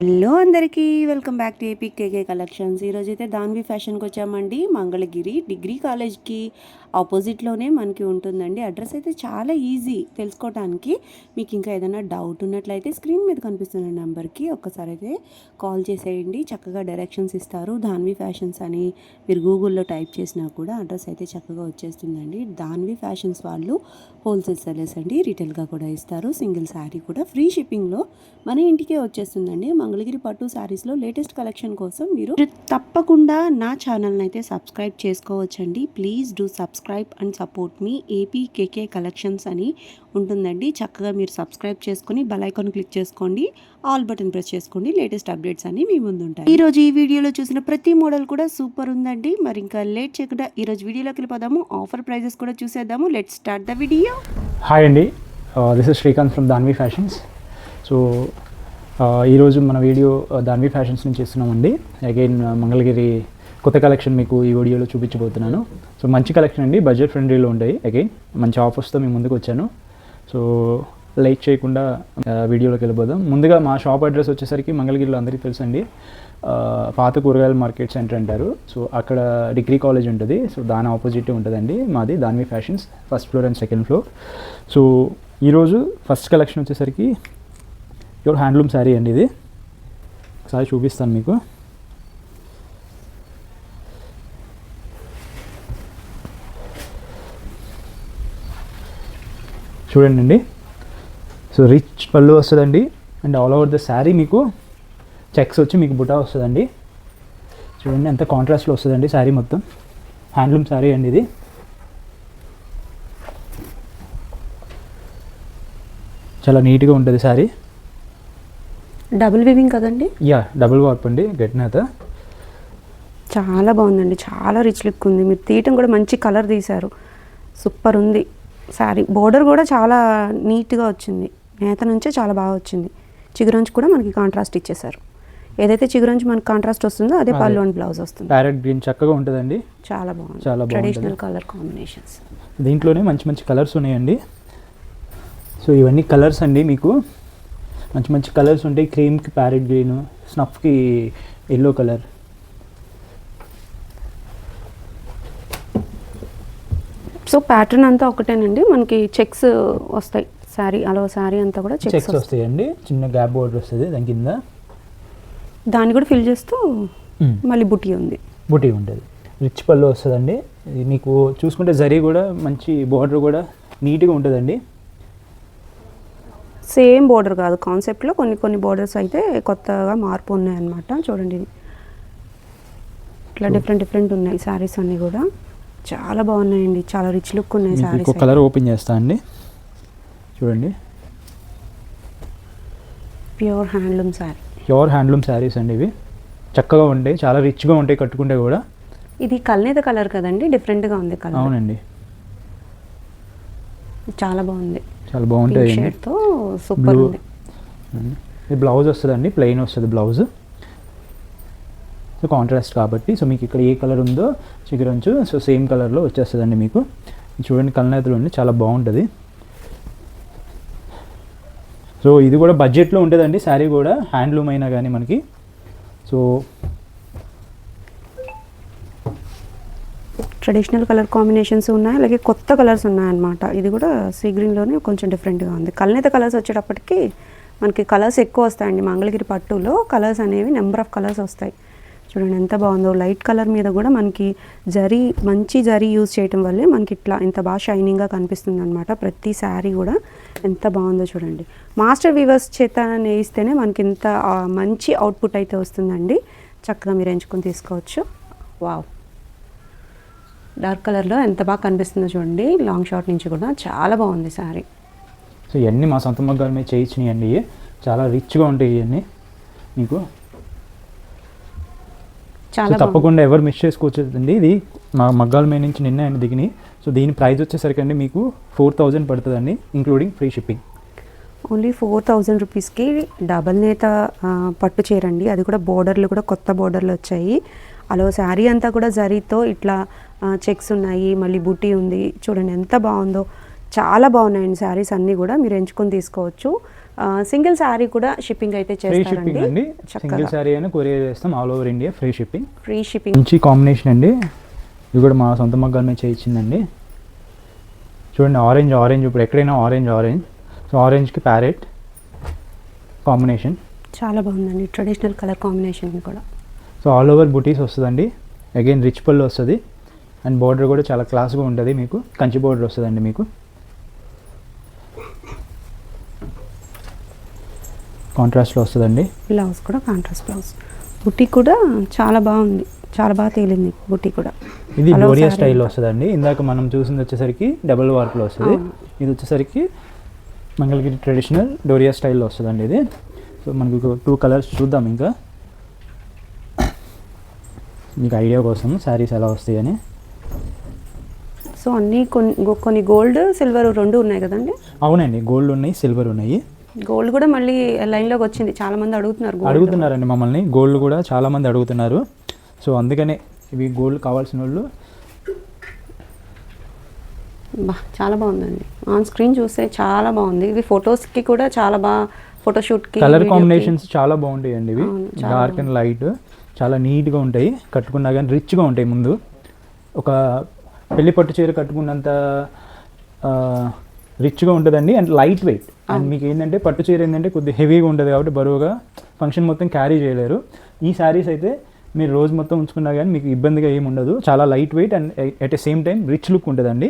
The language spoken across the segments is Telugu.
హలో అందరికీ welcome back to AP KK collections. ఈరోజు అయితే దాన్వి ఫ్యాషన్కి వచ్చామండి. మంగళగిరి డిగ్రీ కాలేజ్కి ఆపోజిట్లోనే మనకి ఉంటుందండి. అడ్రస్ అయితే చాలా ఈజీ తెలుసుకోవడానికి మీకు ఇంకా ఏదైనా డౌట్ ఉన్నట్లయితే స్క్రీన్ మీద కనిపిస్తున్న నెంబర్కి ఒక్కసారి అయితే కాల్ చేసేయండి. చక్కగా డైరెక్షన్స్ ఇస్తారు. దాన్వి ఫ్యాషన్స్ అని మీరు గూగుల్లో టైప్ చేసినా కూడా అడ్రస్ అయితే చక్కగా వచ్చేస్తుందండి. దాన్వి ఫ్యాషన్స్ వాళ్ళు హోల్సేల్ సెలర్స్ అండి. రిటైల్గా కూడా ఇస్తారు. సింగిల్ శారీ కూడా. ఫ్రీ షిప్పింగ్లో మన ఇంటికే వచ్చేస్తుందండి. మంగళగిరి పట్టు శారీస్లో లేటెస్ట్ కలెక్షన్ కోసం మీరు తప్పకుండా నా ఛానల్ని అయితే సబ్స్క్రైబ్ చేసుకోవచ్చండి. Please do subscribe and support me AP KK collections అని ఉంటుందండి. చక్కగా మీరు సబ్స్క్రైబ్ చేసుకుని బెల్ క్లిక్ చేసుకోండి. ఆల్ బటన్ ప్రెస్ చేసుకోండి. లేటెస్ట్ అప్డేట్స్ అన్ని మీ ముందు ఉంటాయి ఈ రోజు ఈ వీడియోలో చూసిన ప్రతి మోడల్ కూడా సూపర్ ఉందండి. మరి ఇంకా లేట్ చేయకుండా ఈ రోజు వీడియోలోకి వెళ్ళిపోదాము. ఆఫర్ ప్రైజెస్ కూడా చూసేద్దాము. Let start the video. Hi అండి. Uh, this is Srikanth from Danvi fashions so ఈరోజు మన వీడియో దాన్వి ఫ్యాషన్స్ నుంచి ఇస్తున్నామండి అగైన్ మంగళగిరి కొత్త కలెక్షన్ మీకు ఈ వీడియోలో చూపించబోతున్నాను. సో మంచి కలెక్షన్ అండి. బడ్జెట్ ఫ్రెండ్లీలో ఉంటాయి. అగైన్ మంచి ఆఫర్స్తో మేము ముందుకు వచ్చాను. సో లైక్ చేయకుండా వీడియోలోకి వెళ్ళిపోదాం. ముందుగా మా షాప్ అడ్రస్ వచ్చేసరికి మంగళగిరిలో అందరికీ తెలుసండి. పాత కూరగాయల మార్కెట్ సెంటర్ అంటారు. సో అక్కడ డిగ్రీ కాలేజ్ ఉంటుంది. సో దాని ఆపోజిట్ ఉంటుందండి మాది. Danvi fashions first floor and second floor. So ఈరోజు ఫస్ట్ కలెక్షన్ వచ్చేసరికి ప్యూర్ హ్యాండ్లూమ్ శారీ అండి ఇది. ఒకసారి చూపిస్తాను మీకు. చూడండి అండి సో రిచ్ పళ్ళు వస్తుందండి. And all over the saree మీకు చెక్స్ వచ్చి మీకు బుటా వస్తుందండి. చూడండి ఎంత కాంట్రాస్ట్లో వస్తుందండి శారీ మొత్తం. హ్యాండ్లూమ్ శారీ అండి ఇది. చాలా నీట్గా ఉంటుంది శారీ. డబుల్ వివింగ్ కదండి? యా డబుల్ వార్ప్ అండి గట్టినాత. చాలా బాగుందండి చాలా రిచ్ లుక్ ఉంది. మీరు తీయటం కూడా మంచి కలర్ తీశారు. సూపర్ ఉంది. శారీ బోర్డర్ కూడా చాలా నీట్గా వచ్చింది. నేత నుంచే చాలా బాగా వచ్చింది. చిగురంచు కూడా మనకి కాంట్రాస్ట్ ఇచ్చేసారు ఏదైతే చిగురంచు మనకి కాంట్రాస్ట్ వస్తుందో అదే. పళ్ళు అండ్ బ్లౌజ్ వస్తుంది. ప్యారెట్ గ్రీన్ చక్కగా ఉంటుందండి. చాలా బాగుంది. చాలా. ట్రెడిషనల్ కలర్ కాంబినేషన్స్ దీంట్లోనే మంచి మంచి కలర్స్ ఉన్నాయండి. సో ఇవన్నీ కలర్స్ అండి మీకు. మంచి మంచి కలర్స్ ఉంటాయి. క్రీమ్కి ప్యారెట్ గ్రీన్ స్నఫ్కి ఎల్లో కలర్. సో ప్యాటర్న్ అంతా ఒకటేనండి. మనకి చెక్స్ వస్తాయి. శారీ అలా శారీ అంతా కూడా చెక్స్ వస్తాయి. వస్తాయండి. చిన్న గ్యాప్ బోర్డర్ వస్తుంది దాని కింద. దాన్ని కూడా ఫిల్ చేస్తూ మళ్ళీ బుట్టి ఉంది. బుటీ ఉంటుంది. రిచ్ పళ్ళు వస్తుందండి. మీకు చూసుకుంటే జరీ కూడా మంచి బోర్డర్ కూడా నీట్గా ఉంటుందండి. సేమ్ బోర్డర్ కాదు. కాన్సెప్ట్లో కొన్ని కొన్ని బోర్డర్స్ అయితే కొత్తగా మార్పు ఉన్నాయన్నమాట. చూడండి. ఇది. ఇట్లా డిఫరెంట్ డిఫరెంట్ ఉన్నాయి శారీస్ అన్నీ కూడా. చాలా బాగున్నాయండి. చాలా రిచ్ లుక్ ఉన్నాయి శారీస్ కలర్ ఓపెన్ చేస్తా అండి. చూడండి. Pure handloom saree. Pure handloom sarees అండి ఇవి. చక్కగా ఉంటాయి. చాలా రిచ్గా ఉంటాయి కట్టుకుంటే కూడా. ఇది కల్నేత కలర్ కదండి. డిఫరెంట్గా ఉంది కలర్. అవునండి. చాలా బాగుంది. చాలా బాగుంటాయి సూపర్. ఉంది. ఇది బ్లౌజ్ వస్తుందండి ప్లెయిన్ వస్తుంది బ్లౌజ్ సో కాంట్రాస్ట్ కాబట్టి సో మీకు ఇక్కడ ఏ కలర్ ఉందో చిగురంచు సో సేమ్ కలర్లో వచ్చేస్తుందండి మీకు. చూడండి కలనేతలు అండి చాలా బాగుంటుంది. సో ఇది కూడా బడ్జెట్లో ఉంటుందండి శారీ కూడా హ్యాండ్లూమ్ అయినా కానీ మనకి. సో ట్రెడిషనల్ కలర్ కాంబినేషన్స్ ఉన్నాయి అలాగే కొత్త కలర్స్ ఉన్నాయన్నమాట. ఇది కూడా సీ గ్రీన్లోనే కొంచెం డిఫరెంట్గా ఉంది. కల్నేత కలర్స్ వచ్చేటప్పటికి మనకి కలర్స్ ఎక్కువ వస్తాయండి. మంగళగిరి పట్టులో కలర్స్ అనేవి నెంబర్ ఆఫ్ కలర్స్ వస్తాయి. చూడండి ఎంత బాగుందో. లైట్ కలర్ మీద కూడా మనకి జరీ మంచి జరీ యూజ్ చేయటం వల్లే మనకి ఇట్లా ఇంత బాగా షైనింగ్గా కనిపిస్తుంది అనమాట ప్రతి శారీ కూడా ఎంత బాగుందో చూడండి. మాస్టర్ వీవర్స్ చేత నేయిస్తేనే మనకి ఇంత మంచి అవుట్పుట్ అయితే వస్తుందండి. చక్కగా మీరు ఎంచుకొని తీసుకోవచ్చు. వావ్ డార్క్ కలర్లో ఎంత బాగా కనిపిస్తుందో చూడండి. లాంగ్ షార్ట్ నుంచి కూడా చాలా బాగుంది శారీ. సో ఇవన్నీ మా సొంత మగ్గాల మీద చేయించినాయి అండి చాలా రిచ్గా ఉంటాయి ఇవన్నీ మీకు చాలా తప్పకుండా ఎవరు మిస్ చేసుకోవచ్చండి. ఇది మా మగ్గాల మీద నుంచి నిన్న అండి దిగినాయి సో దీని ప్రైస్ వచ్చేసరికి అండి మీకు ఫోర్ థౌజండ్ పడుతుందండి including free shipping. Only four thousand రూపీస్కి డబల్ నేత పట్టు చీరండి అది కూడా బోర్డర్లు కూడా కొత్త బోర్డర్లు వచ్చాయి. అలా శారీ అంతా కూడా జరీతో ఇట్లా చెక్స్ ఉన్నాయి మళ్ళీ బుట్టి ఉంది. చూడండి ఎంత బాగుందో. చాలా బాగున్నాయండి శారీస్ అన్నీ కూడా మీరు ఎంచుకొని తీసుకోవచ్చు. సింగిల్ శారీ కూడా షిప్పింగ్ అయితే చేస్తారండి. సింగిల్ శారీ అయినా కొరియర్ చేస్తాం. All over India free shipping free shipping మంచి కాంబినేషన్ అండి. ఇది కూడా మా సొంత మగ్గాల మీద చేయించిందండి. చూడండి ఆరెంజ్ ఆరెంజ్ ఇప్పుడు ఎక్కడైనా ఆరెంజ్ ఆరెంజ్ సో ఆరెంజ్కి ప్యారెట్ కాంబినేషన్ చాలా బాగుందండి. ట్రెడిషనల్ కలర్ కాంబినేషన్ కూడా. సో ఆల్ ఓవర్ బుటీస్ వస్తుందండి. అగైన్ రిచ్ పళ్ళు వస్తుంది. అండ్ బార్డర్ కూడా చాలా క్లాస్గా ఉంటుంది మీకు. కంచి బార్డర్ వస్తుందండి మీకు. కాంట్రాస్ట్లో వస్తుందండి. బ్లౌజ్ కూడా కాంట్రాస్ట్ బ్లౌజ్. బుట్టి కూడా చాలా బాగుంది. చాలా బాగా తేలింది బుట్టి కూడా. ఇది డోరియా స్టైల్లో. వస్తుందండి. ఇందాక మనం చూసింది వచ్చేసరికి డబుల్ వర్క్లో వస్తుంది. ఇది వచ్చేసరికి మంగళగిరి ట్రెడిషనల్ డోరియా స్టైల్లో వస్తుందండి ఇది. సో మనకు టూ కలర్స్ చూద్దాం ఇంకా. మీకు ఐడియా కోసం శారీస్ ఎలా వస్తాయని. సో అన్నీ కొన్ని కొన్ని గోల్డ్ సిల్వర్ రెండు ఉన్నాయి కదండి? అవునండి గోల్డ్ ఉన్నాయి సిల్వర్ ఉన్నాయి. గోల్డ్ కూడా మళ్ళీ లైన్లోకి వచ్చింది. చాలా మంది అడుగుతున్నారు. అడుగుతున్నారండి మమ్మల్ని. గోల్డ్ కూడా చాలామంది అడుగుతున్నారు. సో అందుకనే ఇవి గోల్డ్ కావాల్సిన వాళ్ళు బా చాలా బాగుందండి. ఆన్ స్క్రీన్ చూస్తే చాలా బాగుంది. ఇవి ఫొటోస్కి కూడా చాలా బాగా ఫోటోషూట్కి కలర్ కాంబినేషన్స్ చాలా బాగుంటాయండి ఇవి. అవును, చాలా డార్క్ అండ్ లైట్. చాలా నీట్గా ఉంటాయి. కట్టుకున్నా కానీ రిచ్గా ఉంటాయి ముందు. ఒక పెళ్ళి పట్టు చీర కట్టుకున్నంత రిచ్గా ఉంటుందండి అండ్ లైట్ వెయిట్. అండ్ మీకు ఏంటంటే పట్టు చీర ఏంటంటే కొద్దిగా హెవీగా ఉంటుంది కాబట్టి బరువుగా ఫంక్షన్ మొత్తం క్యారీ చేయలేరు. ఈ శారీస్ అయితే మీరు రోజు మొత్తం ఉంచుకున్నా కానీ మీకు ఇబ్బందిగా ఏమి ఉండదు. చాలా light weight and at a same time rich look ఉంటుందండి.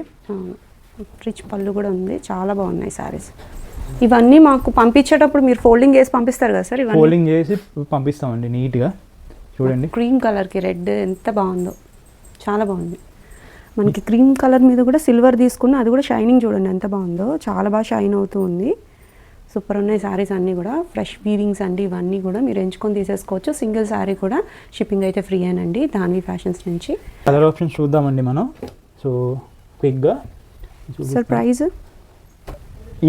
రిచ్ పళ్ళు కూడా ఉంది. చాలా బాగున్నాయి సారీస్ ఇవన్నీ మాకు పంపించేటప్పుడు మీరు ఫోల్డింగ్ వేసి పంపిస్తారు కదా సార్ ఫోల్డింగ్ చేసి పంపిస్తామండి నీట్గా. చూడండి. క్రీమ్ కలర్కి రెడ్ ఎంత బాగుందో. చాలా బాగుంది. మనకి క్రీమ్ కలర్ మీద కూడా సిల్వర్ తీసుకున్న అది కూడా షైనింగ్ చూడండి ఎంత బాగుందో. చాలా బాగా షైన్ అవుతూ ఉంది. సూపర్ ఉన్నాయి శారీస్ అన్నీ కూడా. ఫ్రెష్ వీవింగ్స్ అండి ఇవన్నీ కూడా మీరు ఎంచుకొని తీసేసుకోవచ్చు. సింగిల్ శారీ కూడా షిప్పింగ్ అయితే ఫ్రీ అనండి దాని ఫ్యాషన్స్ నుంచి. కలర్ ఆప్షన్స్ చూద్దామండి మనం. సో క్విక్గా సార్ ప్రైస్?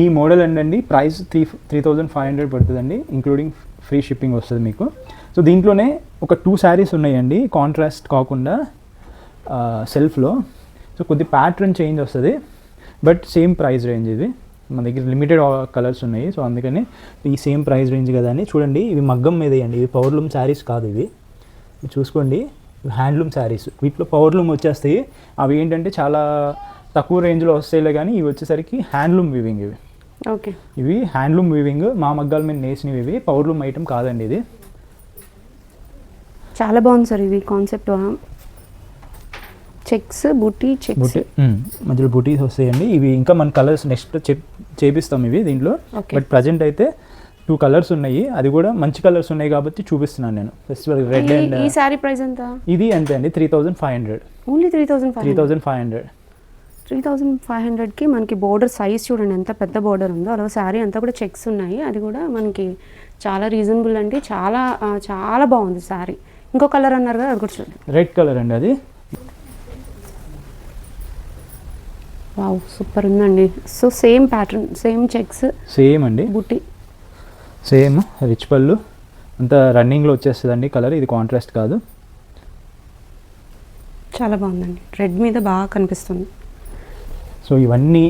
ఈ మోడల్ ఏంటండి? Price three three thousand five hundred పడుతుందండి ఇంక్లూడింగ్ ఫ్రీ షిప్పింగ్ వస్తుంది మీకు. సో దీంట్లోనే ఒక టూ శారీస్ ఉన్నాయండి కాంట్రాస్ట్ కాకుండా సెల్ఫ్లో. సో కొద్ది ప్యాటర్న్ చేంజ్ వస్తుంది. బట్ సేమ్ ప్రైస్ రేంజ్ ఇది. మన దగ్గర లిమిటెడ్ కలర్స్ ఉన్నాయి. సో అందుకని ఈ సేమ్ ప్రైస్ రేంజ్ కదా అని చూడండి. ఇవి మగ్గం మీద అండి ఇవి పవర్లూమ్ శారీస్ కాదు ఇవి. చూసుకోండి. హ్యాండ్లూమ్ శారీస్ వీటిలో పవర్లూమ్ వచ్చేస్తాయి. అవి ఏంటంటే చాలా తక్కువ రేంజ్లో వస్తాయిలే కానీ ఇవి వచ్చేసరికి హ్యాండ్లూమ్ వీవింగ్ ఇవి. ఓకే. ఇవి హ్యాండ్లూమ్ వీవింగ్ మా మగ్గాల మీద నేసినవి ఇవి. పవర్లూమ్ ఐటమ్ కాదండి ఇది. చాలా బాగుంది సార్ ఇది కాన్సెప్ట్ చెక్స్ బుట్టి చెక్స్. మధ్యలో బుటీస్ వస్తాయండి. ఇవి ఇంకా మన కలర్స్ నెక్స్ట్ చేపిస్తాం ఇవి దీంట్లో. బట్ ప్రజెంట్ అయితే టూ కలర్స్ ఉన్నాయి. అది కూడా మంచి కలర్స్ ఉన్నాయి కాబట్టి చూపిస్తున్నాను నేను. ఫెస్టివల్ రెడ్ అండ్ ఈ శారీ ప్రైస్ ఎంత? ఇది అంతే అండి. Three thousand five hundred only three thousand three thousand five hundred three thousand five హండ్రెడ్కి మనకి బోర్డర్ సైజ్ చూడండి. ఎంత పెద్ద బోర్డర్ ఉందో అలాగే శారీ అంతా కూడా చెక్స్ ఉన్నాయి. అది కూడా మనకి చాలా రీజనబుల్ అండి. చాలా చాలా బాగుంది శారీ ఇంకో కలర్ అన్నారు కదా అది కూడా చూడండి. రెడ్ కలర్ అండి అది. వావ్ సూపర్ ఉందండి. So same pattern same checks same అండి. బుట్టి సేమ్ రిచ్ పళ్ళు. అంతా రన్నింగ్లో వచ్చేస్తుందండి కలర్ ఇది కాంట్రాస్ట్ కాదు. చాలా బాగుందండి. రెడ్ మీద బాగా కనిపిస్తుంది. సో ఇవన్నీ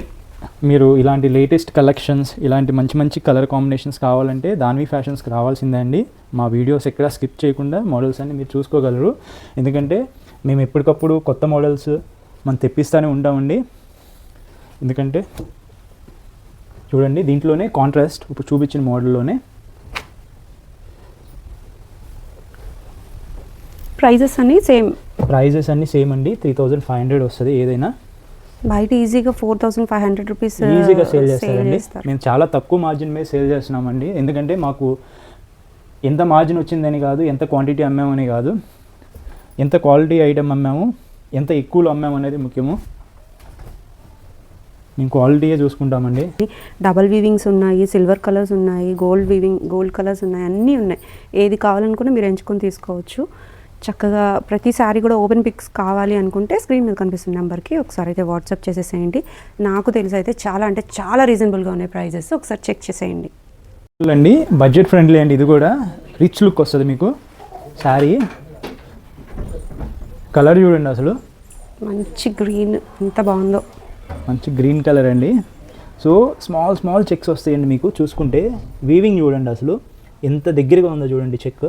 మీరు ఇలాంటి లేటెస్ట్ కలెక్షన్స్ ఇలాంటి మంచి మంచి కలర్ కాంబినేషన్స్ కావాలంటే దాన్వి ఫ్యాషన్స్కి రావాల్సిందే అండి. మా వీడియోస్ ఎక్కడ స్కిప్ చేయకుండా మోడల్స్ అన్ని మీరు చూసుకోగలరు. ఎందుకంటే మేము ఎప్పటికప్పుడు కొత్త మోడల్స్ మనం తెప్పిస్తూనే ఉంటామండి. ఎందుకంటే చూడండి దీంట్లోనే కాంట్రాస్ట్ ఇప్పుడు చూపించిన మోడల్లోనే. ప్రైజెస్ అన్ని సేమ్ ప్రైజెస్ అన్నీ సేమ్ అండి. త్రీ థౌజండ్ ఫైవ్ హండ్రెడ్ వస్తుంది ఏదైనా. బయట ఈజీగా four thousand five hundred rupees ఈజీగా సేల్ చేస్తారండి. చేస్తారు. మేము చాలా తక్కువ మార్జిన్ మీద సేల్ చేస్తున్నామండి. ఎందుకంటే మాకు ఎంత మార్జిన్ వచ్చిందని కాదు ఎంత క్వాంటిటీ అమ్మామని కాదు ఎంత క్వాలిటీ ఐటమ్ అమ్మాము ఎంత ఎక్కువలో అమ్మాము అనేది ముఖ్యము. మేము క్వాలిటీయే చూసుకుంటామండి. డబల్ వీవింగ్స్ ఉన్నాయి సిల్వర్ కలర్స్ ఉన్నాయి గోల్డ్ వీవింగ్ గోల్డ్ కలర్స్ ఉన్నాయి అన్నీ ఉన్నాయి. ఏది కావాలనుకున్నా మీరు ఎంచుకొని తీసుకోవచ్చు. చక్కగా ప్రతి సారీ కూడా ఓపెన్ పిక్స్ కావాలి అనుకుంటే స్క్రీన్ మీద కనిపిస్తున్న నెంబర్కి ఒకసారి అయితే వాట్సాప్ చేసేసేయండి. నాకు తెలిసి అయితే చాలా అంటే చాలా రీజనబుల్గా ఉన్నాయి ప్రైజెస్ ఒకసారి చెక్ చేసేయండి. అండి బడ్జెట్ ఫ్రెండ్లీ అండి ఇది కూడా. రిచ్ లుక్ వస్తుంది మీకు. శారీ కలర్ చూడండి అసలు. మంచి గ్రీన్ ఎంత బాగుందో. మంచి గ్రీన్ కలర్ అండి. సో స్మాల్ స్మాల్ చెక్స్ వస్తాయండి మీకు. చూసుకుంటే వీవింగ్ చూడండి అసలు. ఎంత దగ్గరగా ఉందో చూడండి చెక్.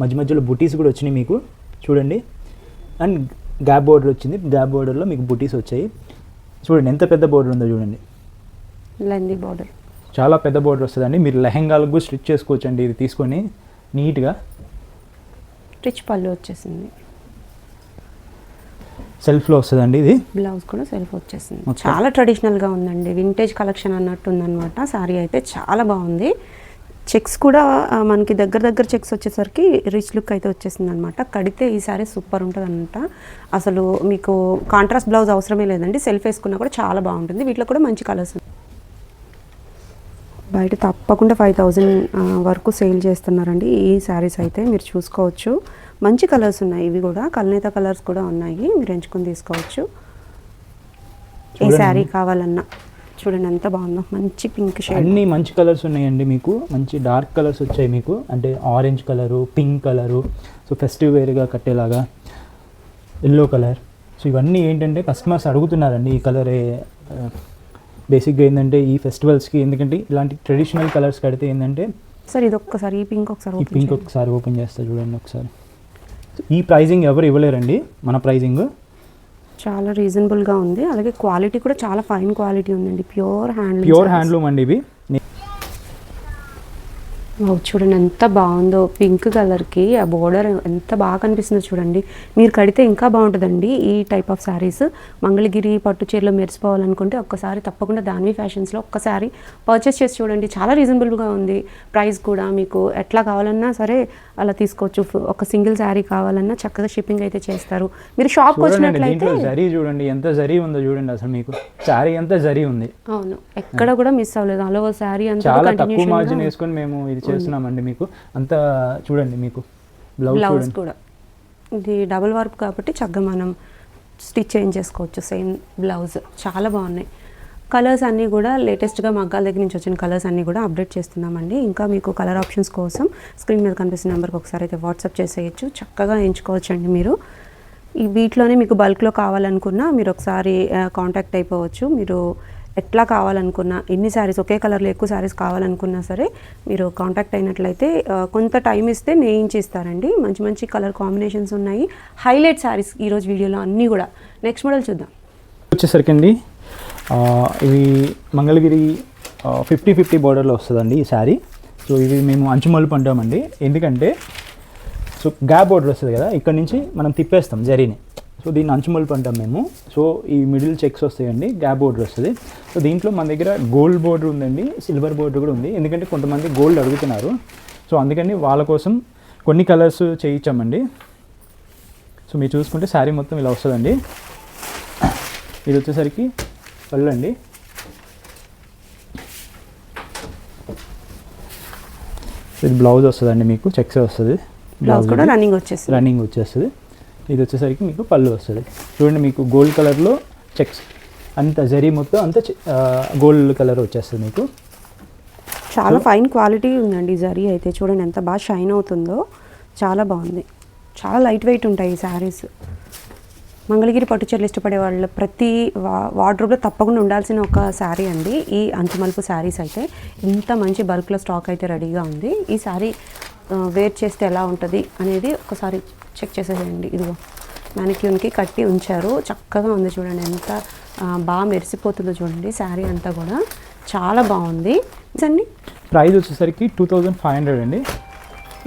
మధ్య మధ్యలో బుటీస్ కూడా వచ్చినాయి మీకు. చూడండి. అండ్ గ్యాప్ బోర్డర్ వచ్చింది. గ్యాప్ బోర్డర్లో మీకు బుటీస్ వచ్చాయి. చూడండి ఎంత పెద్ద బోర్డర్ ఉందో చూడండి. లెందీ బార్డర్ చాలా పెద్ద బోర్డర్ వస్తుందండి. మీరు లెహంగాలకు కూడా స్టిచ్ చేసుకోవచ్చండి. ఇది తీసుకొని నీట్గా రిచ్ పళ్ళు వచ్చేసింది. సెల్ఫ్లో వస్తుందండి ఇది? బ్లౌజ్ కూడా సెల్ఫ్ వచ్చేసింది. చాలా ట్రెడిషనల్గా ఉందండి. వింటేజ్ కలెక్షన్ అన్నట్టు ఉందన్నమాట సారీ అయితే చాలా బాగుంది. చెక్స్ కూడా మనకి దగ్గర దగ్గర చెక్స్ వచ్చేసరికి రిచ్ లుక్ అయితే వచ్చేసింది అనమాట కడితే ఈ సారీ సూపర్ ఉంటుంది అనమాట అసలు మీకు కాంట్రాస్ట్ బ్లౌజ్ అవసరమే లేదండి. సెల్ఫ్ వేసుకున్నా కూడా చాలా బాగుంటుంది. వీటిలో కూడా మంచి కలర్స్ బయట తప్పకుండా ఫైవ్ థౌజండ్ వరకు సేల్ చేస్తున్నారండి ఈ శారీస్ అయితే. మీరు చూసుకోవచ్చు. మంచి కలర్స్ ఉన్నాయి. ఇవి కూడా కల్నేత కలర్స్ కూడా ఉన్నాయి. మీరు ఎంచుకొని తీసుకోవచ్చు. ఏ. శారీ కావాలన్నా. చూడండి ఎంత బాగుందో. మంచి పింక్ షేడ్ అన్ని మంచి కలర్స్ ఉన్నాయండి మీకు. మంచి డార్క్ కలర్స్ వచ్చాయి మీకు. అంటే orange colour pink colour. So festive వేర్గా కట్టేలాగా ఎల్లో కలర్ సో ఇవన్నీ ఏంటంటే కస్టమర్స్ అడుగుతున్నారండి ఈ కలర్ బేసిక్గా ఏంటంటే ఈ ఫెస్టివల్స్కి ఎందుకంటే ఇలాంటి ట్రెడిషనల్ కలర్స్ కడితే ఏంటంటే సార్ ఇది ఒక్కసారి ఈ పింక్ ఒకసారి ఈ పింక్. ఒకసారి ఓపెన్ చేస్తా చూడండి ఒకసారి. ఈ ప్రైజింగ్ ఎవరు ఇవ్వలేరండి? మన ప్రైజింగ్. చాలా రీజనబుల్గా ఉంది. అలాగే క్వాలిటీ కూడా చాలా ఫైన్ క్వాలిటీ ఉందండి. ప్యూర్ హ్యాండ్ ప్యూర్ హ్యాండ్లూమ్ అండి ఇవి. చూడండి ఎంత బాగుందో. పింక్ కలర్కి ఆ బోర్డర్ ఎంత బాగా కనిపిస్తుందో చూడండి. మీరు కడితే ఇంకా బాగుంటుందండి ఈ టైప్ ఆఫ్ శారీస్. మంగళగిరి పట్టు చీరలో మెరిసిపోవాలనుకుంటే ఒక్కసారి తప్పకుండా దాన్వి ఫ్యాషన్స్లో ఒక్కసారి పర్చేస్ చేసి చూడండి. చాలా రీజనబుల్గా ఉంది. ప్రైస్ కూడా మీకు ఎట్లా కావాలన్నా సరే అలా తీసుకోవచ్చు. ఒక సింగిల్ శారీ కావాలన్నా చక్కగా షిప్పింగ్ అయితే చేస్తారు. మీరు షాప్కి వచ్చినట్లయితే జరీ చూడండి ఎంత జరీ ఉందో చూడండి అసలు మీకు. శారీ ఎంత జరీ ఉంది. అవును. ఎక్కడ కూడా మిస్ అవ్వలేదు. అలా శారీ అంతా చాలా తక్కువ మార్జిన్ వేసుకొని మేము ఇది చేస్తున్నామండి మీకు. అంత చూడండి మీకు. బ్లౌజ్ కూడా. ఇది డబుల్ వర్క్ కాబట్టి చక్కగా మనం స్టిచ్ చేంజ్ చేసుకోవచ్చు. సేమ్ బ్లౌజ్ చాలా బాగున్నాయి. కలర్స్ అన్నీ కూడా లేటెస్ట్గా మగ్గాల దగ్గర నుంచి వచ్చిన కలర్స్ అన్నీ కూడా అప్డేట్ చేస్తున్నామండి. ఇంకా మీకు కలర్ ఆప్షన్స్ కోసం స్క్రీన్ మీద కనిపిస్తున్న నెంబర్కి ఒకసారి అయితే వాట్సాప్ చేసేయచ్చు. చక్కగా ఎంచుకోవచ్చు అండి మీరు. ఈ వీటిలోనే మీకు బల్క్లో కావాలనుకున్నా మీరు ఒకసారి కాంటాక్ట్ అయిపోవచ్చు. మీరు ఎట్లా కావాలనుకున్నా ఎన్ని శారీస్ ఒకే కలర్లో ఎక్కువ శారీస్ కావాలనుకున్నా సరే మీరు కాంటాక్ట్ అయినట్లయితే కొంత టైం ఇస్తే నేయించి ఇస్తారండి మంచి మంచి కలర్ కాంబినేషన్స్ ఉన్నాయి. హైలైట్ శారీస్ ఈరోజు వీడియోలో అన్నీ కూడా. నెక్స్ట్ మోడల్ చూద్దాం. వచ్చేసరికి అండి ఇవి మంగళగిరి ఫిఫ్టీ ఫిఫ్టీ బోర్డర్లో వస్తుందండి ఈ శారీ. సో ఇవి మేము అంచుమలుపు అంటామండి ఎందుకంటే సో గ్యాప్ బోర్డర్ వస్తుంది కదా ఇక్కడ నుంచి మనం తిప్పేస్తాం జరీని. సో దీన్ని అంచుమలుపు అంటాం మేము. సో ఈ మిడిల్ చెక్స్ వస్తాయండి గ్యాప్ బోర్డర్ వస్తుంది. సో దీంట్లో మన దగ్గర గోల్డ్ బోర్డర్ ఉందండి సిల్వర్ బోర్డర్ కూడా ఉంది. ఎందుకంటే కొంతమంది గోల్డ్ అడుగుతున్నారు. సో అందుకని వాళ్ళ కోసం కొన్ని కలర్స్ చేయించామండి. సో మీరు చూసుకుంటే శారీ మొత్తం ఇలా వస్తుందండి. ఇది వచ్చేసరికి పళ్ళు అండి ఇది బ్లౌజ్ వస్తుందండి మీకు చెక్స్ వస్తుంది. బ్లౌజ్ కూడా రన్నింగ్ వచ్చేసింది రన్నింగ్ వచ్చేస్తుంది. ఇది వచ్చేసరికి మీకు పళ్ళు వస్తుంది. చూడండి మీకు గోల్డ్ కలర్లో చెక్స్. అంత జరీ మొత్తం అంత గోల్డ్ కలర్ వచ్చేస్తుంది మీకు. చాలా ఫైన్ క్వాలిటీ ఉందండి జరీ అయితే. చూడండి ఎంత బాగా షైన్ అవుతుందో. చాలా బాగుంది. చాలా లైట్ వెయిట్ ఉంటాయి ఈ శారీస్. మంగళగిరి పట్టు చీరలు ఇష్టపడే వాళ్ళు ప్రతి వా వార్డ్రోబ్లో తప్పకుండా ఉండాల్సిన ఒక శారీ అండి. ఈ అంచుమలుపు శారీస్ అయితే ఇంత మంచి బల్క్లో స్టాక్ అయితే రెడీగా ఉంది. ఈ శారీ వేర్ చేస్తే ఎలా ఉంటుంది అనేది ఒకసారి చెక్ చేసేసేయండి. ఇదిగో మ్యానిక్యూన్కి కట్టి ఉంచారు. చక్కగా ఉంది చూడండి ఎంత బాగా మెరిసిపోతుందో చూడండి శారీ అంతా కూడా. చాలా బాగుంది. అండి? ప్రైస్ వచ్చేసరికి టూ థౌజండ్ ఫైవ్ హండ్రెడ్ అండి.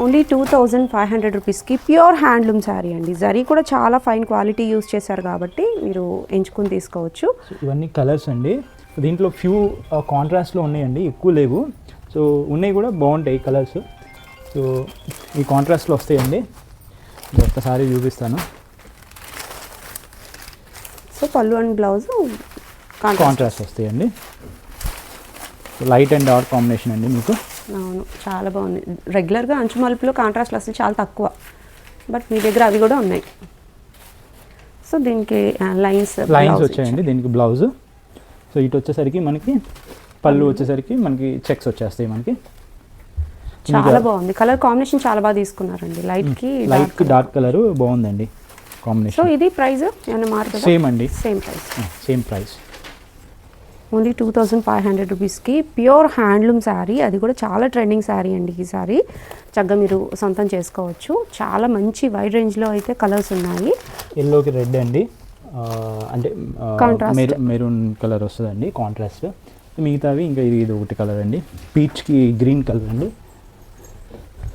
Only two thousand five hundred రూపీస్కి ప్యూర్ హ్యాండ్లూమ్ శారీ అండి. జరీ కూడా చాలా ఫైన్ క్వాలిటీ యూస్ చేశారు కాబట్టి మీరు ఎంచుకుని తీసుకోవచ్చు. ఇవన్నీ కలర్స్ అండి. దీంట్లో ఫ్యూ కాంట్రాస్ట్లో ఉన్నాయండి ఎక్కువ లేవు. సో ఉన్నాయి కూడా బాగుంటాయి కలర్స్. సో ఈ కాంట్రాస్ట్లో వస్తాయండి. ఒక్కసారి చూపిస్తాను. సో పళ్ళు అండ్ బ్లౌజ్ కాంట్రాస్ట్ వస్తాయండి. లైట్ అండ్ డార్క్ కాంబినేషన్ అండి మీకు. అవును చాలా బాగుంది. రెగ్యులర్గా అంచు మలుపులో కాంట్రాస్ట్లు అసలు చాలా తక్కువ. బట్ మీ దగ్గర అవి కూడా ఉన్నాయి. సో దీనికి లైన్స్ లైన్స్ వచ్చాయండి. దీనికి బ్లౌజ్ సో ఇటు వచ్చేసరికి మనకి పళ్ళు వచ్చేసరికి మనకి చెక్స్ వచ్చేస్తాయి మనకి. చాలా బాగుంది. కలర్ కాంబినేషన్ చాలా బాగా తీసుకున్నారండి. లైట్కి లైట్ డార్క్ కలర్ బాగుందండి సో కాంబినేషన్ ఇది ప్రైస్ సేమ్ అండి. Same price same price only two thousand five hundred రూపీస్కి ప్యూర్ హ్యాండ్లూమ్ శారీ. అది కూడా చాలా ట్రెండింగ్ శారీ అండి ఈ శారీ. చక్కగా మీరు సొంతం చేసుకోవచ్చు. చాలా మంచి వైడ్ రేంజ్లో అయితే కలర్స్ ఉన్నాయి. ఎల్లోకి రెడ్ అండి. అంటే మెరూన్ కలర్ వస్తుందండి కాంట్రాస్ట్. మిగతావి ఇంకా ఇది ఇది ఒకటి కలర్ అండి. పీచ్కి గ్రీన్ కలర్ అండి.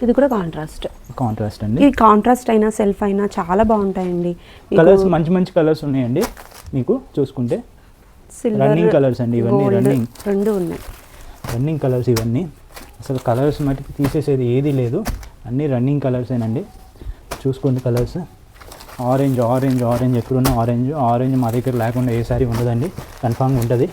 ఇది కూడా కాంట్రాస్ట్. కాంట్రాస్ట్ అండి. ఇది కాంట్రాస్ట్ అయినా సెల్ఫ్ అయినా చాలా బాగుంటాయండి. కలర్స్ మంచి మంచి కలర్స్ ఉన్నాయండి. మీకు చూసుకుంటే రన్నింగ్ కలర్స్ అండి ఇవన్నీ రన్నింగ్ రెండు ఉన్నాయి. రన్నింగ్ కలర్స్ ఇవన్నీ. అసలు కలర్స్ మటుకు తీసేసేది ఏది లేదు. అన్నీ రన్నింగ్ కలర్సేనండి చూసుకోండి కలర్స్ ఆరెంజ్ ఆరెంజ్ ఆరెంజ్ ఎక్కడున్న ఆరెంజ్ ఆరెంజ్ మా దగ్గర లేకుండా ఏ సారీ ఉండదండి. కన్ఫామ్గా ఉంటుంది.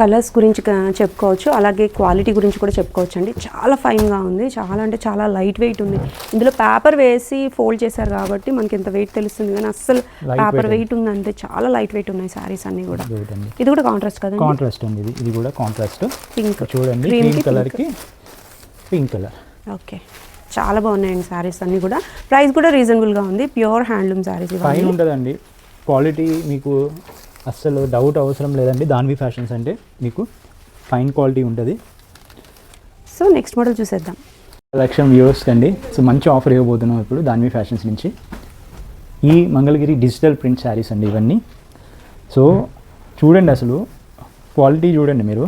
కలర్స్ గురించి చెప్పుకోవచ్చు. అలాగే క్వాలిటీ గురించి కూడా చెప్పుకోవచ్చు అండి చాలా ఫైన్గా ఉంది. చాలా అంటే చాలా లైట్ వెయిట్ ఉంది. ఇందులో పేపర్ వేసి ఫోల్డ్ చేశారు కాబట్టి మనకి ఎంత వెయిట్ తెలుస్తుంది. కానీ అస్సలు పేపర్ వెయిట్ ఉంది. అంతే చాలా లైట్ వెయిట్ ఉన్నాయి శారీస్ అన్నీ కూడా. ఇది కూడా కాంట్రాస్ట్ కదండి? కాంట్రాస్ట్ అండి. ఇది కూడా కాంట్రాస్ట్ పింక్ చూడండి Cream గ్రీన్కి పింక్ కలర్ ఓకే. చాలా బాగున్నాయండి శారీస్ అన్నీ కూడా. ప్రైస్ కూడా రీజనబుల్గా ఉంది. ప్యూర్ హ్యాండ్లూమ్ శారీస్ ఫైన్ ఉంటుందండి. క్వాలిటీ మీకు అస్సలు డౌట్ అవసరం లేదండి. దాన్వి ఫ్యాషన్స్ అంటే మీకు ఫైన్ క్వాలిటీ ఉంటుంది. సో నెక్స్ట్ మోడల్ చూసేద్దాం. లక్ష్యం వ్యూవర్స్కి అండి సో మంచి ఆఫర్ ఇవ్వబోతున్నాం ఇప్పుడు దాన్వి ఫ్యాషన్స్ నుంచి. ఈ మంగళగిరి డిజిటల్ ప్రింట్ శారీస్ అండి ఇవన్నీ. సో చూడండి అసలు. క్వాలిటీ చూడండి మీరు.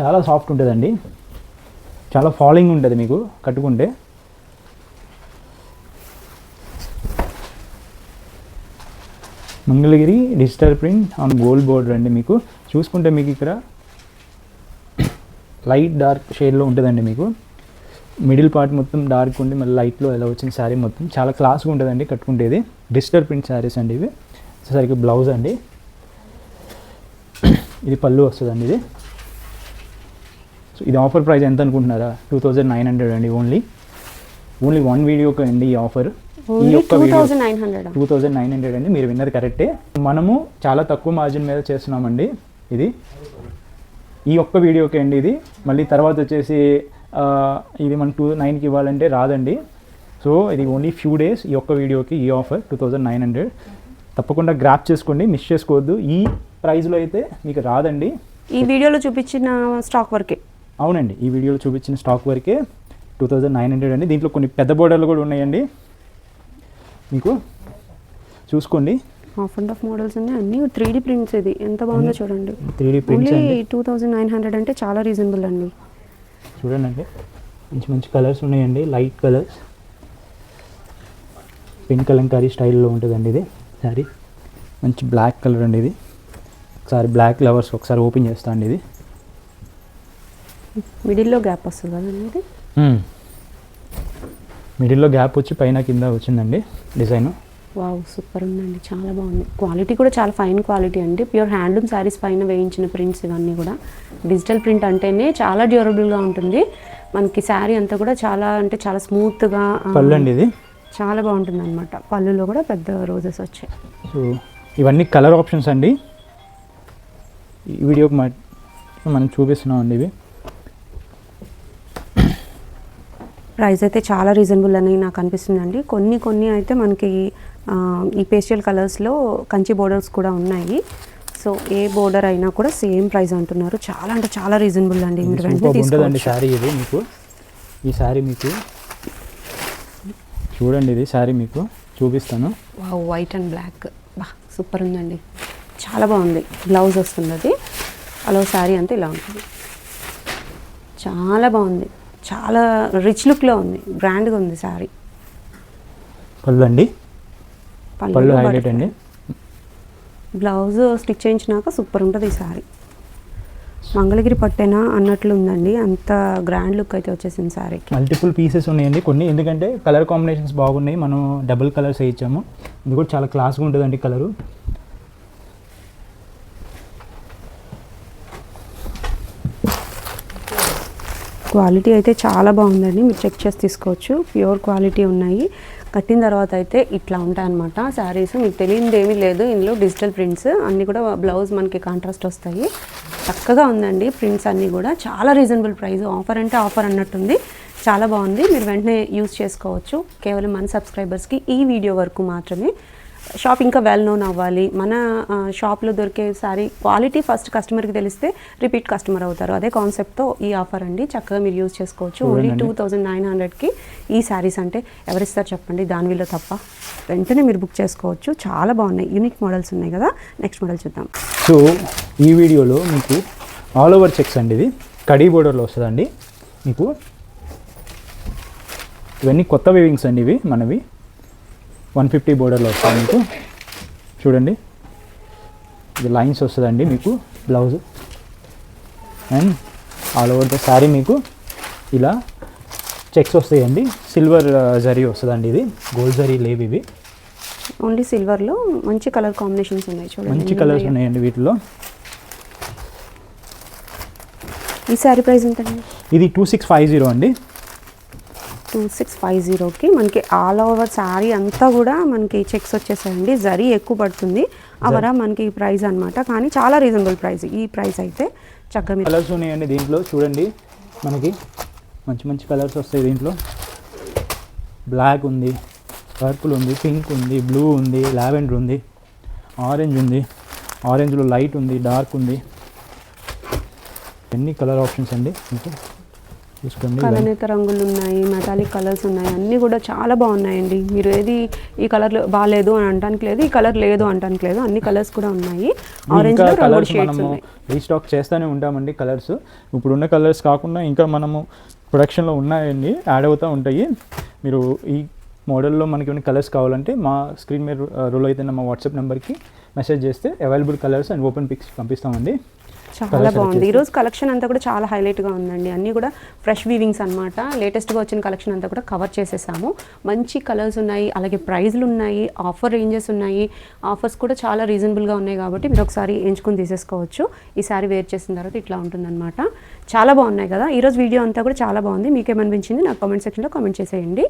చాలా సాఫ్ట్ ఉంటుందండి. చాలా ఫాలింగ్ ఉంటుంది మీకు కట్టుకుంటే. Mangalagiri digital print on gold border అండి మీకు. చూసుకుంటే మీకు ఇక్కడ లైట్ డార్క్ షేడ్లో ఉంటుందండి మీకు. మిడిల్ పార్ట్ మొత్తం డార్క్ ఉండి మళ్ళీ లైట్లో ఎలా వచ్చిన శారీ మొత్తం చాలా క్లాస్గా ఉంటుందండి కట్టుకుంటేది. డిజిటల్ ప్రింట్ శారీస్ అండి ఇవి. సరికి బ్లౌజ్ అండి. ఇది పళ్ళు వస్తుందండి ఇది. సో ఇది ఆఫర్ ప్రైస్ ఎంత అనుకుంటున్నారా? టూ థౌజండ్ నైన్ హండ్రెడ్ అండి ఓన్లీ. ఓన్లీ వన్ వీడియోకి అండి ఈ offer. Two thousand nine hundred అండి. మీరు విన్నది కరెక్టే. మనము చాలా తక్కువ మార్జిన్ మీద చేస్తున్నామండి ఇది. ఈ ఒక్క వీడియోకి అండి ఇది. మళ్ళీ తర్వాత వచ్చేసి ఇది మనం టూ నైన్కి ఇవ్వాలంటే రాదండి. సో ఇది ఓన్లీ ఫ్యూ డేస్ ఈ ఒక్క వీడియోకి ఈ offer two thousand nine hundred తప్పకుండా గ్రాప్ చేసుకోండి మిస్ చేసుకోవద్దు. ఈ ప్రైస్లో అయితే మీకు రాదండి. ఈ వీడియోలో చూపించిన స్టాక్ వరకే అవునండి. ఈ వీడియోలో చూపించిన స్టాక్ వరకే టూ థౌజండ్ నైన్ హండ్రెడ్ అండి. దీంట్లో కొన్ని పెద్ద బోర్డర్లు కూడా ఉన్నాయండి. మీకు? చూసుకోండి. హాఫ్ అండ్ హాఫ్ మోడల్స్ ఉన్నాయి. అన్ని త్రీ డీ ప్రింట్స్ ఇది. ఎంత బాగుందో చూడండి. త్రీ డీ ప్రింట్స్ ఓన్లీ అండి. టూ థౌజండ్ నైన్ హండ్రెడ్ అంటే చాలా రీజనబుల్ అండి. చూడండి అండి. మంచి మంచి కలర్స్ ఉన్నాయండి. లైట్ కలర్స్ పింక్ కలంకారీ స్టైల్లో ఉంటుందండి ఇది. శారీ మంచి బ్లాక్ కలర్ అండి ఇది. ఒకసారి బ్లాక్ లవర్స్ ఒకసారి ఓపెన్ చేస్తా అండి ఇది. మిడిల్లో గ్యాప్ వస్తుంది కదండి మిడిల్లో గ్యాప్ వచ్చి పైన కింద వచ్చిందండి. డిజైన్? వావ్ సూపర్ ఉందండి. చాలా బాగుంది. క్వాలిటీ కూడా చాలా ఫైన్ క్వాలిటీ అండి. ప్యూర్ హ్యాండ్లూమ్ శారీస్ పైన వేయించిన ప్రింట్స్ ఇవన్నీ కూడా. డిజిటల్ ప్రింట్ అంటేనే చాలా డ్యూరబుల్గా ఉంటుంది. మనకి శారీ అంతా కూడా చాలా అంటే చాలా స్మూత్గా పళ్ళు అండి ఇది? చాలా బాగుంటుంది అనమాట పళ్ళులో కూడా పెద్ద రోజెస్ వచ్చాయి. సో ఇవన్నీ కలర్ ఆప్షన్స్ అండి. ఈ వీడియోకి మనం చూపిస్తున్నాం అండి ఇవి. ప్రైస్ అయితే చాలా రీజనబుల్ అని నాకు అనిపిస్తుందండి. కొన్ని కొన్ని అయితే మనకి ఈ పేస్టల్ కలర్స్లో కంచి బోర్డర్స్ కూడా ఉన్నాయి. సో ఏ బోర్డర్ అయినా కూడా సేమ్ ప్రైస్ అంటున్నారు. చాలా అంటే చాలా రీజనబుల్ అండి. మీరు వెంటనే తీసుకోవచ్చు. శారీ ఇది మీకు. ఈ శారీ మీకు చూడండి ఇది శారీ మీకు. చూపిస్తాను. వావ్ వైట్ అండ్ బ్లాక్ బా సూపర్ ఉందండి. చాలా బాగుంది. బ్లౌజ్ వస్తుంది అది అలా శారీ అంతా ఇలా ఉంటుంది. చాలా బాగుంది. చాలా రిచ్ లుక్లో ఉంది. గ్రాండ్గా ఉంది శారీ పళ్ళు అండి పళ్ళు హైలైట్ అండి. బ్లౌజ్ స్టిచ్ చేయించినాక సూపర్ ఉంటుంది ఈ శారీ మంగళగిరి పట్టేనా అన్నట్లు ఉందండి. అంత గ్రాండ్ లుక్ అయితే వచ్చేసింది శారీకి మల్టిపుల్ పీసెస్ ఉన్నాయండి. కొన్ని ఎందుకంటే కలర్ కాంబినేషన్స్ బాగున్నాయి. మనం డబుల్ కలర్స్ వేయించాము ఇది కూడా చాలా క్లాస్గా ఉంటుందండి కలరు క్వాలిటీ అయితే చాలా బాగుందండి. మీరు చెక్ చేసి తీసుకోవచ్చు. ప్యూర్ క్వాలిటీ ఉన్నాయి. కట్టిన తర్వాత అయితే ఇట్లా ఉంటాయన్నమాట. శారీస్ మీకు తెలియనిది ఏమీ లేదు. ఇందులో డిజిటల్ ప్రింట్స్ అన్నీ కూడా బ్లౌజ్ మనకి కాంట్రాస్ట్ వస్తాయి. చక్కగా ఉందండి ప్రింట్స్ అన్నీ కూడా. చాలా రీజనబుల్ ప్రైస్. ఆఫర్ అంటే ఆఫర్ అన్నట్టుంది. చాలా బాగుంది. మీరు వెంటనే యూస్ చేసుకోవచ్చు. కేవలం మన సబ్స్క్రైబర్స్కి ఈ వీడియో వరకు మాత్రమే. షాప్ ఇంకా వెల్ నోన్ అవ్వాలి. మన షాప్లో దొరికే సారీ క్వాలిటీ ఫస్ట్ కస్టమర్కి తెలిస్తే రిపీట్ కస్టమర్ అవుతారు. అదే కాన్సెప్ట్తో ఈ ఆఫర్ అండి. చక్కగా మీరు యూజ్ చేసుకోవచ్చు. ఓన్లీ. టూ థౌజండ్ నైన్ హండ్రెడ్కి ఈ శారీస్ అంటే ఎవరిస్తారు చెప్పండి? దానివిలో తప్ప. వెంటనే మీరు బుక్ చేసుకోవచ్చు. చాలా బాగున్నాయి. యూనిక్ మోడల్స్ ఉన్నాయి కదా. నెక్స్ట్ మోడల్ చూద్దాం. సో ఈ వీడియోలో మీకు ఆల్ ఓవర్ చెక్స్ అండి ఇది. కడీ బోర్డర్లో వస్తుందండి. మీకు ఇవన్నీ కొత్త వేవింగ్స్ అండి ఇవి మనవి. వన్ ఫిఫ్టీ బోర్డర్లో వస్తాయి మీకు. చూడండి. ఇది లైన్స్ వస్తుందండి మీకు blouse. And all over the saree మీకు ఇలా చెక్స్ వస్తాయండి. సిల్వర్ జరీ వస్తుందండి ఇది. గోల్డ్ జరీ లేవు ఇవి. ఓన్లీ సిల్వర్లో మంచి కలర్ కాంబినేషన్స్ ఉన్నాయి చూడండి. మంచి కలర్స్ ఉన్నాయో. ఉన్నాయండి వీటిలో. ఈ శారీ ప్రైస్ ఎంతండి? ఇది టూ సిక్స్ ఫైవ్ జీరో అండి. టూ సిక్స్ ఫైవ్ జీరోకి మనకి ఆల్ ఓవర్ శారీ అంతా కూడా మనకి చెక్స్ వచ్చేసాయండి. జరీ ఎక్కువ పడుతుంది. అవరా మనకి ఈ ప్రైస్ అన్నమాట. కానీ చాలా రీజనబుల్ ప్రైస్ ఈ ప్రైస్ అయితే చక్కగా కలర్స్ ఉన్నాయండి దీంట్లో. చూడండి. మనకి మంచి మంచి కలర్స్ వస్తాయి దీంట్లో. బ్లాక్ ఉంది పర్పుల్ ఉంది పింక్ ఉంది బ్లూ ఉంది లావెండర్ ఉంది ఆరెంజ్ ఉంది ఆరెంజ్లో లైట్ ఉంది డార్క్ ఉంది. ఎన్ని కలర్ ఆప్షన్స్ అండి మీకు? చూసుకోండి. కలనేత రంగులు ఉన్నాయి మెటాలిక్ కలర్స్ ఉన్నాయి అన్నీ కూడా చాలా బాగున్నాయండి. మీరు ఏది ఈ కలర్ బాగాలేదు అని అనడానికి లేదు ఈ కలర్ లేదు అనడానికి లేదు అన్ని కలర్స్ కూడా ఉన్నాయి. ఆరెంజ్ కలర్స్ మనము రీస్టాక్ చేస్తూనే ఉంటామండి కలర్స్ ఇప్పుడున్న కలర్స్ కాకుండా ఇంకా మనము ప్రొడక్షన్లో ఉన్నాయండి యాడ్ అవుతూ ఉంటాయి. మీరు ఈ మోడల్లో మనకి ఏమైనా కలర్స్ కావాలంటే మా స్క్రీన్ మీద రోల్ అయితే మా వాట్సాప్ నెంబర్కి మెసేజ్ చేస్తే available colours and open pics పంపిస్తామండి. చాలా బాగుంది. ఈరోజు కలెక్షన్ అంతా కూడా చాలా హైలైట్గా ఉందండి. అన్నీ కూడా ఫ్రెష్ వీవింగ్స్ అనమాట లేటెస్ట్గా వచ్చిన కలెక్షన్ అంతా కూడా కవర్ చేసేసాము. మంచి కలర్స్ ఉన్నాయి. అలాగే ప్రైజ్లు ఉన్నాయి. ఆఫర్ రేంజెస్ ఉన్నాయి. ఆఫర్స్ కూడా చాలా రీజనబుల్గా ఉన్నాయి కాబట్టి మీరు ఒకసారి ఎంచుకొని తీసేసుకోవచ్చు. ఈ సారీ వేర్ చేసిన తర్వాత ఇట్లా ఉంటుందన్నమాట. చాలా బాగున్నాయి కదా. ఈరోజు వీడియో అంతా కూడా చాలా బాగుంది. మీకేమనిపించింది నాకు కామెంట్ సెక్షన్లో కామెంట్ చేసేయండి.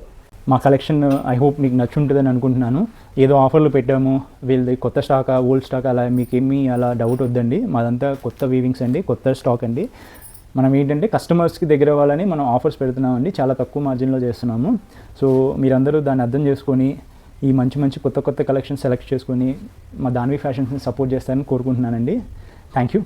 మా కలెక్షన్ ఐ హోప్ మీకు నచ్చుంటుందని అనుకుంటున్నాను. ఏదో ఆఫర్లు పెట్టాము వీళ్ళది కొత్త స్టాక్ ఓల్డ్ స్టాక్ అలా మీకు ఏమి అలా డౌట్ వద్దండి. మాదంతా కొత్త వీవింగ్స్ అండి కొత్త స్టాక్ అండి. మనం ఏంటంటే కస్టమర్స్కి దగ్గర వాళ్ళని మనం ఆఫర్స్ పెడుతున్నామండి చాలా తక్కువ మార్జిన్లో చేస్తున్నాము. సో మీరందరూ దాన్ని అర్థం చేసుకొని ఈ మంచి మంచి కొత్త కొత్త కలెక్షన్ సెలెక్ట్ చేసుకొని మా దాన్వి ఫ్యాషన్స్ని సపోర్ట్ చేస్తారని కోరుకుంటున్నానండి. Thank you